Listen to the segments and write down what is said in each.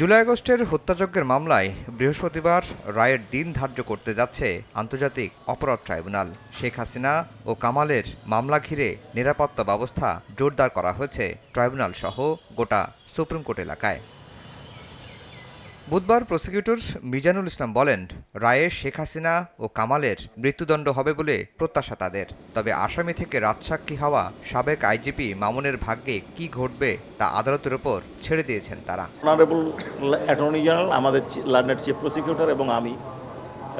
জুলাই আগস্টের হত্যাযজ্ঞের মামলায় বৃহস্পতিবার রায়ের দিন ধার্য করতে যাচ্ছে আন্তর্জাতিক অপরাধ ট্রাইব্যুনাল। শেখ হাসিনা ও কামালের মামলা ঘিরে নিরাপত্তা ব্যবস্থা জোরদার করা হয়েছে ট্রাইব্যুনাল সহ গোটা সুপ্রিম কোর্ট এলাকায়। বুধবার প্রসিকিউটর মিজানুল ইসলাম বলেন, রায়ে শেখ হাসিনা ও কামালের মৃত্যুদণ্ড হবে বলে প্রত্যাশা তাদের। তবে আসামি থেকে রাজসাক্ষী হওয়া সাবেক আইজিপি মামুনের ভাগ্যে কি ঘটবে তা আদালতের ওপর ছেড়ে দিয়েছেন তারা। অনারেবল অ্যাটর্নি জেনারেল আমাদের লন্ডনের চিফ প্রসিকিউটর এবং আমি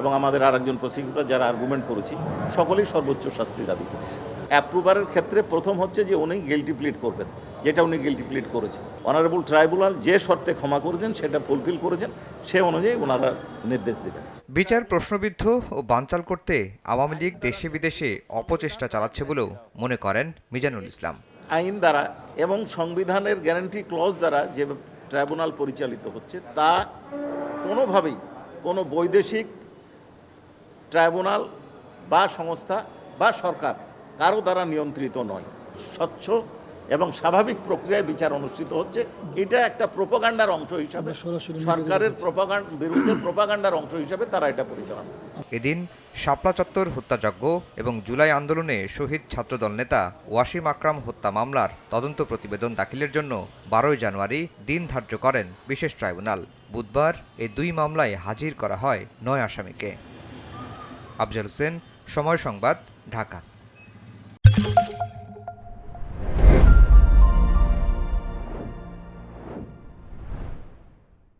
এবং আমাদের আরেকজন প্রসিকিউটর যারা আর্গুমেন্ট করেছি, সকলেই সর্বোচ্চ শাস্তি দাবি করেছে। অ্যাপ্রুভারের ক্ষেত্রে প্রথম হচ্ছে যে উনি গিলটি প্লিট করবেন যেটা উনি গিলটি প্লিট করেছেন। অনারেবল ট্রাইব্যুনাল যে শর্তে ক্ষমা করেছেন সেটা ফুলফিল করেছেন সে অনুযায়ী ওনারা নির্দেশ দেবেন। বিচার প্রশ্নবিদ্ধ ও বানচাল করতে আওয়ামী লীগ দেশে বিদেশে অপচেষ্টা চালাচ্ছে বলেও মনে করেন মিজানুল ইসলাম। আইন দ্বারা এবং সংবিধানের গ্যারান্টি ক্লজ দ্বারা যে ট্রাইব্যুনাল পরিচালিত হচ্ছে তা কোনোভাবেই কোনো বৈদেশিক ট্রাইব্যুনাল বা সংস্থা বা সরকার কারও দ্বারা নিয়ন্ত্রিত নয়। স্বচ্ছ এবং স্বাভাবিক প্রক্রিয়ায় বিচার অনুষ্ঠিত হচ্ছে। এটা একটা প্রোপাগান্ডার অংশ হিসাবে সরকারের প্রোপাগান্ড বিরুদ্ধে প্রোপাগান্ডার অংশ হিসাবে তারা এটা পরিচালনা এদিন শাপলা চত্বর হত্যাযজ্ঞ এবং জুলাই আন্দোলনে শহীদ ছাত্রদল নেতা ওয়াসিম আকরাম হত্যা মামলার তদন্ত প্রতিবেদন দাখিলের জন্য বারোই জানুয়ারি দিন ধার্য করেন বিশেষ ট্রাইব্যুনাল। বুধবার এই দুই মামলায় হাজির করা হয় নয় আসামিকে। আফজাল হোসেন সময় সংবাদ ঢাকা।